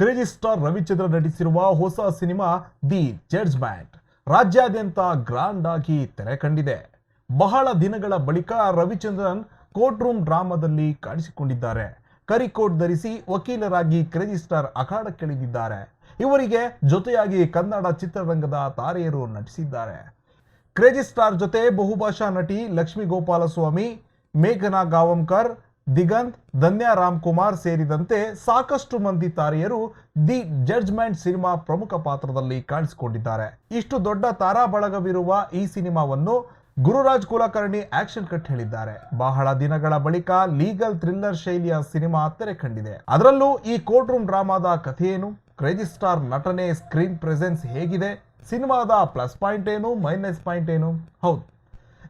Crazy star Ravichandra ನಟಿಸಿರುವ ಹೊಸ cinema the judgment ರಾಜ್ಯಾದ್ಯಂತ ಗ್ರಾಂಡ್ ಆಗಿ ತೆರೆ ಕಂಡಿದೆ. ಬಹಳ ದಿನಗಳ ಬಳಿಕ ರವಿಚಂದ್ರನ್ ಕೋರ್ಟ್ ರೂಮ್ ಡ್ರಾಮಾದಲ್ಲಿ ಕಾಣಿಸಿಕೊಂಡಿದ್ದಾರೆ. ಕರಿಕೋಟ್ ಧರಿಸಿ ವಕೀಲರಾಗಿ ಕ್ರೇಜಿ ಸ್ಟಾರ್ ಅಖಾಡಕ್ಕಿಳಿದಿದ್ದಾರೆ. ಇವರಿಗೆ ಜೊತೆಯಾಗಿ ಕನ್ನಡ ಚಿತ್ರರಂಗದ ತಾರೆಯರು ನಟಿಸಿದ್ದಾರೆ. ಕ್ರೇಜಿ ಸ್ಟಾರ್ ಜೊತೆ ಬಹುಭಾಷಾ ನಟಿ ಲಕ್ಷ್ಮೀ ಗೋಪಾಲಸ್ವಾಮಿ, ಮೇಘನಾ ಗಾವಂಕರ್ ದಿಗಂತ್, ಧನ್ಯ ರಾಮ್ ಕುಮಾರ್ ಸೇರಿದಂತೆ ಸಾಕಷ್ಟು ಮಂದಿ ತಾರೆಯರು ದಿ ಜಡ್ಜ್ಮೆಂಟ್ ಸಿನಿಮಾ ಪ್ರಮುಖ ಪಾತ್ರದಲ್ಲಿ ಕಾಣಿಸಿಕೊಂಡಿದ್ದಾರೆ. ಇಷ್ಟು ದೊಡ್ಡ ತಾರಾ ಬಳಗವಿರುವ ಈ ಸಿನಿಮಾವನ್ನು ಗುರುರಾಜ್ ಕುಲಕರ್ಣಿ ಆಕ್ಷನ್ ಕಟ್ ಹೇಳಿದ್ದಾರೆ. ಬಹಳ ದಿನಗಳ ಬಳಿಕ ಲೀಗಲ್ ಥ್ರಿಲ್ಲರ್ ಶೈಲಿಯ ಸಿನಿಮಾ ತೆರೆ ಕಂಡಿದೆ. ಅದರಲ್ಲೂ ಈ ಕೋರ್ಟ್ ರೂಮ್ ಡ್ರಾಮಾದ ಕಥೆಯೇನು ಕ್ರೇಜಿ ಸ್ಟಾರ್ ನಟನೆ ಸ್ಕ್ರೀನ್ ಪ್ರೆಸೆನ್ಸ್ ಹೇಗಿದೆ? ಸಿನಿಮಾದ ಪ್ಲಸ್ ಪಾಯಿಂಟ್ ಏನು? ಮೈನಸ್ ಪಾಯಿಂಟ್ ಏನು? ಹೌದು.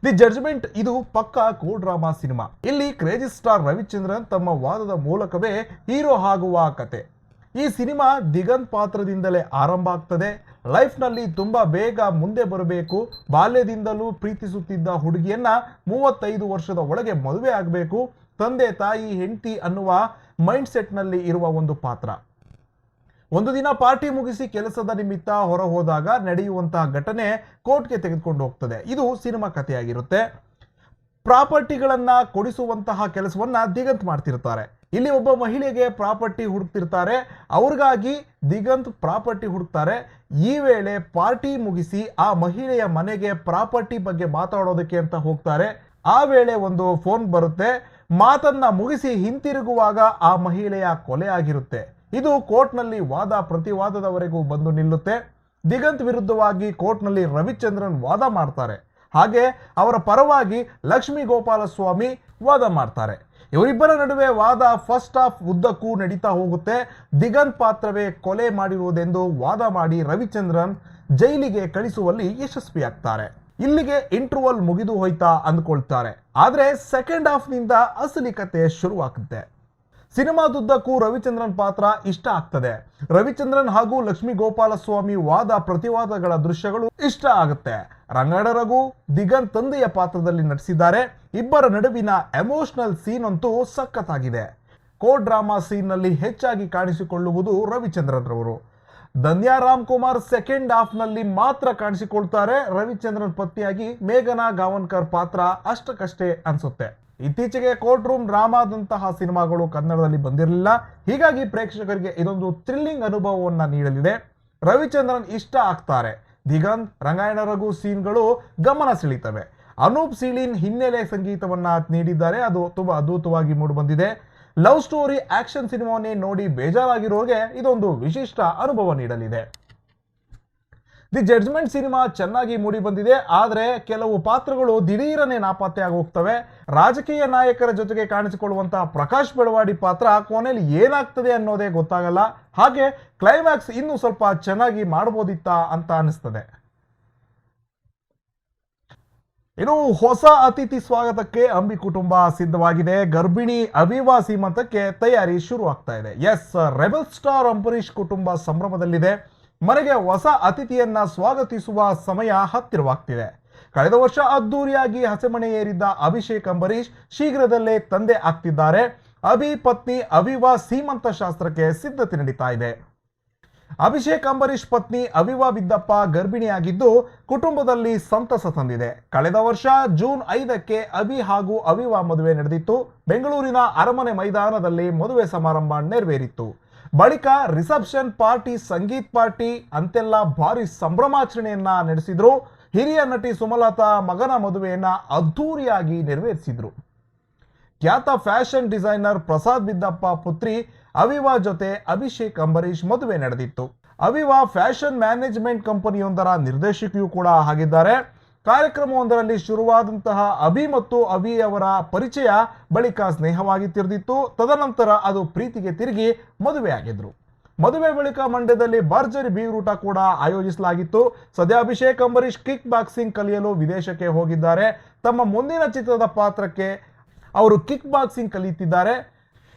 ದಿ ಜಡ್ಜ್ಮೆಂಟ್ ಇದು ಪಕ್ಕಾ ಕೋ ಡ್ರಾಮಾ ಸಿನಿಮಾ. ಇಲ್ಲಿ ಕ್ರೇಜಿ ಸ್ಟಾರ್ ರವಿಚಂದ್ರನ್ ತಮ್ಮ ವಾದದ ಮೂಲಕವೇ ಹೀರೋ ಆಗುವ ಕತೆ. ಈ ಸಿನಿಮಾ ದಿಗಂತ್ ಪಾತ್ರದಿಂದಲೇ ಆರಂಭ ಆಗ್ತದೆ. ಲೈಫ್ನಲ್ಲಿ ತುಂಬ ಬೇಗ ಮುಂದೆ ಬರಬೇಕು. ಬಾಲ್ಯದಿಂದಲೂ ಪ್ರೀತಿಸುತ್ತಿದ್ದ ಹುಡುಗಿಯನ್ನ ಮೂವತ್ತೈದು ವರ್ಷದ ಒಳಗೆ ಮದುವೆ ಆಗಬೇಕು. ತಂದೆ ತಾಯಿ, ಹೆಂಡತಿ ಅನ್ನುವ ಮೈಂಡ್ ಸೆಟ್ನಲ್ಲಿ ಇರುವ ಒಂದು ಪಾತ್ರ. ಒಂದು ದಿನ ಪಾರ್ಟಿ ಮುಗಿಸಿ ಕೆಲಸದ ನಿಮಿತ್ತ ಹೊರ ಹೋದಾಗ ನಡೆಯುವಂತಹ ಘಟನೆ ಕೋರ್ಟ್ಗೆ ತೆಗೆದುಕೊಂಡು ಹೋಗ್ತದೆ. ಇದು ಸಿನಿಮಾ ಕಥೆಯಾಗಿರುತ್ತೆ. ಪ್ರಾಪರ್ಟಿಗಳನ್ನ ಕೊಡಿಸುವಂತಹ ಕೆಲಸವನ್ನ ದಿಗಂತ್ ಮಾಡ್ತಿರ್ತಾರೆ. ಇಲ್ಲಿ ಒಬ್ಬ ಮಹಿಳೆಗೆ ಪ್ರಾಪರ್ಟಿ ಹುಡುಕ್ತಿರ್ತಾರೆ. ಅವ್ರಿಗಾಗಿ ದಿಗಂತ್ ಪ್ರಾಪರ್ಟಿ ಹುಡುಕ್ತಾರೆ. ಈ ವೇಳೆ ಪಾರ್ಟಿ ಮುಗಿಸಿ ಆ ಮಹಿಳೆಯ ಮನೆಗೆ ಪ್ರಾಪರ್ಟಿ ಬಗ್ಗೆ ಮಾತಾಡೋದಕ್ಕೆ ಅಂತ ಹೋಗ್ತಾರೆ. ಆ ವೇಳೆ ಒಂದು ಫೋನ್ ಬರುತ್ತೆ. ಮಾತನ್ನ ಮುಗಿಸಿ ಹಿಂತಿರುಗುವಾಗ ಆ ಮಹಿಳೆಯ ಕೊಲೆ ಆಗಿರುತ್ತೆ. ಇದು ಕೋರ್ಟ್ನಲ್ಲಿ ವಾದ ಪ್ರತಿವಾದದವರೆಗೂ ಬಂದು ನಿಲ್ಲುತ್ತೆ. ದಿಗಂತ್ ವಿರುದ್ಧವಾಗಿ ಕೋರ್ಟ್ನಲ್ಲಿ ರವಿಚಂದ್ರನ್ ವಾದ ಮಾಡ್ತಾರೆ. ಹಾಗೆ ಅವರ ಪರವಾಗಿ ಲಕ್ಷ್ಮೀ ಗೋಪಾಲಸ್ವಾಮಿ ವಾದ ಮಾಡ್ತಾರೆ. ಇವರಿಬ್ಬರ ನಡುವೆ ವಾದ ಫಸ್ಟ್ ಹಾಫ್ ಉದ್ದಕ್ಕೂ ನಡೀತಾ ಹೋಗುತ್ತೆ. ದಿಗಂತ್ ಪಾತ್ರವೇ ಕೊಲೆ ಮಾಡಿರುವುದೆಂದು ವಾದ ಮಾಡಿ ರವಿಚಂದ್ರನ್ ಜೈಲಿಗೆ ಕಳಿಸುವಲ್ಲಿ ಯಶಸ್ವಿಯಾಗ್ತಾರೆ. ಇಲ್ಲಿಗೆ ಇಂಟರ್ವಲ್ ಮುಗಿದು ಹೋಯ್ತಾ ಅಂದ್ಕೊಳ್ತಾರೆ. ಆದರೆ ಸೆಕೆಂಡ್ ಹಾಫ್ನಿಂದ ಅಸಲಿ ಕತೆ ಶುರುವಾಗುತ್ತೆ. ಸಿನಿಮಾದುದ್ದಕ್ಕೂ ರವಿಚಂದ್ರನ್ ಪಾತ್ರ ಇಷ್ಟ ಆಗ್ತದೆ. ರವಿಚಂದ್ರನ್ ಹಾಗೂ ಲಕ್ಷ್ಮೀ ಗೋಪಾಲಸ್ವಾಮಿ ವಾದ ಪ್ರತಿವಾದಗಳ ದೃಶ್ಯಗಳು ಇಷ್ಟ ಆಗುತ್ತೆ. ರಂಗಡ ರಘು, ದಿಗಂತ್ ತಂದೆಯ ಪಾತ್ರದಲ್ಲಿ ನಟಿಸಿದ್ದಾರೆ. ಇಬ್ಬರ ನಡುವಿನ ಎಮೋಷನಲ್ ಸೀನ್ ಅಂತೂ ಸಖತ್ತಾಗಿದೆ. ಕೋ ಡ್ರಾಮಾ ಸೀನ್ನಲ್ಲಿ ಹೆಚ್ಚಾಗಿ ಕಾಣಿಸಿಕೊಳ್ಳುವುದು ರವಿಚಂದ್ರನ್ ರವರು ಧನ್ಯಾ ರಾಮ್ ಕುಮಾರ್ ಸೆಕೆಂಡ್ ಹಾಫ್ನಲ್ಲಿ ಮಾತ್ರ ಕಾಣಿಸಿಕೊಳ್ತಾರೆ. ರವಿಚಂದ್ರನ್ ಪತ್ನಿಯಾಗಿ ಮೇಘನಾ ಗಾವನ್ಕರ್ ಪಾತ್ರ ಅಷ್ಟಕ್ಕಷ್ಟೇ ಅನ್ಸುತ್ತೆ. ಇತ್ತೀಚೆಗೆ ಕೋರ್ಟ್ ರೂಮ್ ಡ್ರಾಮಾದಂತಹ ಸಿನಿಮಾಗಳು ಕನ್ನಡದಲ್ಲಿ ಬಂದಿರಲಿಲ್ಲ. ಹೀಗಾಗಿ ಪ್ರೇಕ್ಷಕರಿಗೆ ಇದೊಂದು ಥ್ರಿಲ್ಲಿಂಗ್ ಅನುಭವವನ್ನು ನೀಡಲಿದೆ. ರವಿಚಂದ್ರನ್ ಇಷ್ಟ ಆಗ್ತಾರೆ. ದಿಗಂತ್, ರಂಗಾಯಣ ರಘು ಸೀನ್ಗಳು ಗಮನ ಸೆಳೀತವೆ. ಅನೂಪ್ ಸೀಳಿನ್ ಹಿನ್ನೆಲೆ ಸಂಗೀತವನ್ನ ನೀಡಿದ್ದಾರೆ. ಅದು ತುಂಬಾ ಅದ್ಭುತವಾಗಿ ಮೂಡಿಬಂದಿದೆ. ಲವ್ ಸ್ಟೋರಿ ಆಕ್ಷನ್ ಸಿನಿಮಾವನ್ನೇ ನೋಡಿ ಬೇಜಾರಾಗಿರೋರಿಗೆ ಇದೊಂದು ವಿಶಿಷ್ಟ ಅನುಭವ ನೀಡಲಿದೆ. ದಿ ಜಡ್ಜ್ಮೆಂಟ್ ಸಿನಿಮಾ ಚೆನ್ನಾಗಿ ಮೂಡಿ ಬಂದಿದೆ, ಆದರೆ ಕೆಲವು ಪಾತ್ರಗಳು ದಿಢೀರನೆ ನಾಪತ್ತೆ ಆಗಿ ಹೋಗ್ತವೆ ರಾಜಕೀಯ ನಾಯಕರ ಜೊತೆಗೆ ಕಾಣಿಸಿಕೊಳ್ಳುವಂತಹ ಪ್ರಕಾಶ್ ಬೆಳವಾಡಿ ಪಾತ್ರ ಕೊನೆಯಲ್ಲಿ ಏನಾಗ್ತದೆ ಅನ್ನೋದೇ ಗೊತ್ತಾಗಲ್ಲ. ಹಾಗೆ ಕ್ಲೈಮ್ಯಾಕ್ಸ್ ಇನ್ನೂ ಸ್ವಲ್ಪ ಚೆನ್ನಾಗಿ ಮಾಡ್ಬೋದಿತ್ತಾ ಅಂತ ಅನಿಸ್ತದೆ. ಇನ್ನು ಹೊಸ ಅತಿಥಿ ಸ್ವಾಗತಕ್ಕೆ ಅಂಬಿ ಕುಟುಂಬ ಸಿದ್ಧವಾಗಿದೆ. ಗರ್ಭಿಣಿ ಅವಿವಾಸಿ ಸೀಮಂತಕ್ಕೆ ತಯಾರಿ ಶುರು ಇದೆ. ಎಸ್ ರೆಬಲ್ ಸ್ಟಾರ್ ಅಂಬರೀಶ್ ಕುಟುಂಬ ಸಂಭ್ರಮದಲ್ಲಿದೆ. ಮನೆಗೆ ಹೊಸ ಅತಿಥಿಯನ್ನ ಸ್ವಾಗತಿಸುವ ಸಮಯ ಹತ್ತಿರವಾಗ್ತಿದೆ. ಕಳೆದ ವರ್ಷ ಅದ್ದೂರಿಯಾಗಿ ಹಸೆಮಣೆ ಏರಿದ್ದ ಅಭಿಷೇಕ್ ಅಂಬರೀಶ್ ಶೀಘ್ರದಲ್ಲೇ ತಂದೆ ಆಗ್ತಿದ್ದಾರೆ. ಅಭಿ ಪತ್ನಿ ಅವಿವಾ ಸೀಮಂತ ಶಾಸ್ತ್ರಕ್ಕೆ ಸಿದ್ಧತೆ ನಡೀತಾ ಇದೆ. ಅಭಿಷೇಕ್ ಅಂಬರೀಶ್ ಪತ್ನಿ ಅವಿವಾ ಬಿದ್ದಪ್ಪ ಗರ್ಭಿಣಿಯಾಗಿದ್ದು ಕುಟುಂಬದಲ್ಲಿ ಸಂತಸ ತಂದಿದೆ. ಕಳೆದ ವರ್ಷ ಜೂನ್ ಐದಕ್ಕೆ ಅಭಿ ಹಾಗೂ ಅವಿವಾ ಮದುವೆ ನಡೆದಿತ್ತು. ಬೆಂಗಳೂರಿನ ಅರಮನೆ ಮೈದಾನದಲ್ಲಿ ಮದುವೆ ಸಮಾರಂಭ ನೆರವೇರಿತ್ತು. ಬಳಿಕ ರಿಸೆಪ್ಷನ್ ಪಾರ್ಟಿ, ಸಂಗೀತ್ ಪಾರ್ಟಿ, ಅಂತೆಲ್ಲ ಭಾರಿ ಸಂಭ್ರಮಾಚರಣೆಯನ್ನ ನಡೆಸಿದ್ರು. ಹಿರಿಯ ನಟಿ ಸುಮಲತಾ ಮಗನ ಮದುವೆಯನ್ನ ಅದ್ಧೂರಿಯಾಗಿ ನೆರವೇರಿಸಿದ್ರು. ಖ್ಯಾತ ಫ್ಯಾಷನ್ ಡಿಸೈನರ್ ಪ್ರಸಾದ್ ಬಿದ್ದಪ್ಪ ಪುತ್ರಿ ಅವಿವಾ ಜೊತೆ ಅಭಿಷೇಕ್ ಅಂಬರೀಶ್ ಮದುವೆ ನಡೆದಿತ್ತು. ಅವಿವಾ ಫ್ಯಾಷನ್ ಮ್ಯಾನೇಜ್ಮೆಂಟ್ ಕಂಪನಿಯೊಂದರ ನಿರ್ದೇಶಕಿಯೂ ಕೂಡ ಆಗಿದ್ದಾರೆ. ಕಾರ್ಯಕ್ರಮವೊಂದರಲ್ಲಿ ಶುರುವಾದಂತಹ ಅಭಿ ಮತ್ತು ಅಭಿ ಅವರ ಪರಿಚಯ ಬಳಿಕ ಸ್ನೇಹವಾಗಿ ತಿರುದಿತ್ತು. ತದನಂತರ ಅದು ಪ್ರೀತಿಗೆ ತಿರುಗಿ ಮದುವೆಯಾಗಿದ್ರು. ಮದುವೆ ಬಳಿಕ ಮಂಡ್ಯದಲ್ಲಿ ಭರ್ಜರಿ ಬೀರೂಟ ಕೂಡ ಆಯೋಜಿಸಲಾಗಿತ್ತು. ಸದ್ಯ ಅಭಿಷೇಕ್ ಅಂಬರೀಷ್ ಕಿಕ್ ಬಾಕ್ಸಿಂಗ್ ಕಲಿಯಲು ವಿದೇಶಕ್ಕೆ ಹೋಗಿದ್ದಾರೆ. ತಮ್ಮ ಮುಂದಿನ ಚಿತ್ರದ ಪಾತ್ರಕ್ಕೆ ಅವರು ಕಿಕ್ ಬಾಕ್ಸಿಂಗ್ ಕಲಿಯುತ್ತಿದ್ದಾರೆ.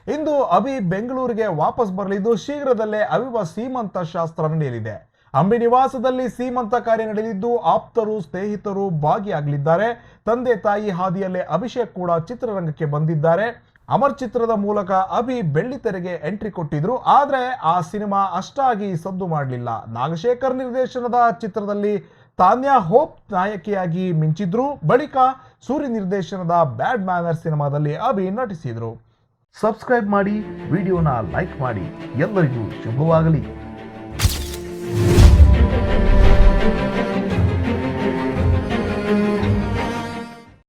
ಇಂದು ಅಭಿ ಬೆಂಗಳೂರಿಗೆ ವಾಪಸ್ ಬರಲಿದ್ದು ಶೀಘ್ರದಲ್ಲೇ ಅವಿವ ಸೀಮಂತ ಶಾಸ್ತ್ರ ನಡೆಯಲಿದೆ. ಅಂಬಿ ನಿವಾಸದಲ್ಲಿ ಸೀಮಂತ ಕಾರ್ಯ ನಡೆದಿದ್ದು ಆಪ್ತರು, ಸ್ನೇಹಿತರು ಭಾಗಿಯಾಗಲಿದ್ದಾರೆ. ತಂದೆ ತಾಯಿ ಹಾದಿಯಲ್ಲೇ ಅಭಿಷೇಕ್ ಕೂಡ ಚಿತ್ರರಂಗಕ್ಕೆ ಬಂದಿದ್ದಾರೆ. ಅಮರ್ ಚಿತ್ರದ ಮೂಲಕ ಅಭಿ ಬೆಳ್ಳಿ ತೆರೆಗೆ ಎಂಟ್ರಿ ಕೊಟ್ಟಿದ್ರು. ಆದರೆ ಆ ಸಿನಿಮಾ ಅಷ್ಟಾಗಿ ಸದ್ದು ಮಾಡಲಿಲ್ಲ. ನಾಗಶೇಖರ್ ನಿರ್ದೇಶನದ ಚಿತ್ರದಲ್ಲಿ ತಾನ್ಯಾ ಹೋಪ್ ನಾಯಕಿಯಾಗಿ ಮಿಂಚಿದ್ರು. ಬಳಿಕ ಸೂರ್ಯ ನಿರ್ದೇಶನದ ಬ್ಯಾಡ್ ಮ್ಯಾನರ್ ಸಿನಿಮಾದಲ್ಲಿ ಅಭಿ ನಟಿಸಿದ್ರು. ಸಬ್ಸ್ಕ್ರೈಬ್ ಮಾಡಿ, ವಿಡಿಯೋನ ಲೈಕ್ ಮಾಡಿ. ಎಲ್ಲರಿಗೂ ಶುಭವಾಗಲಿ.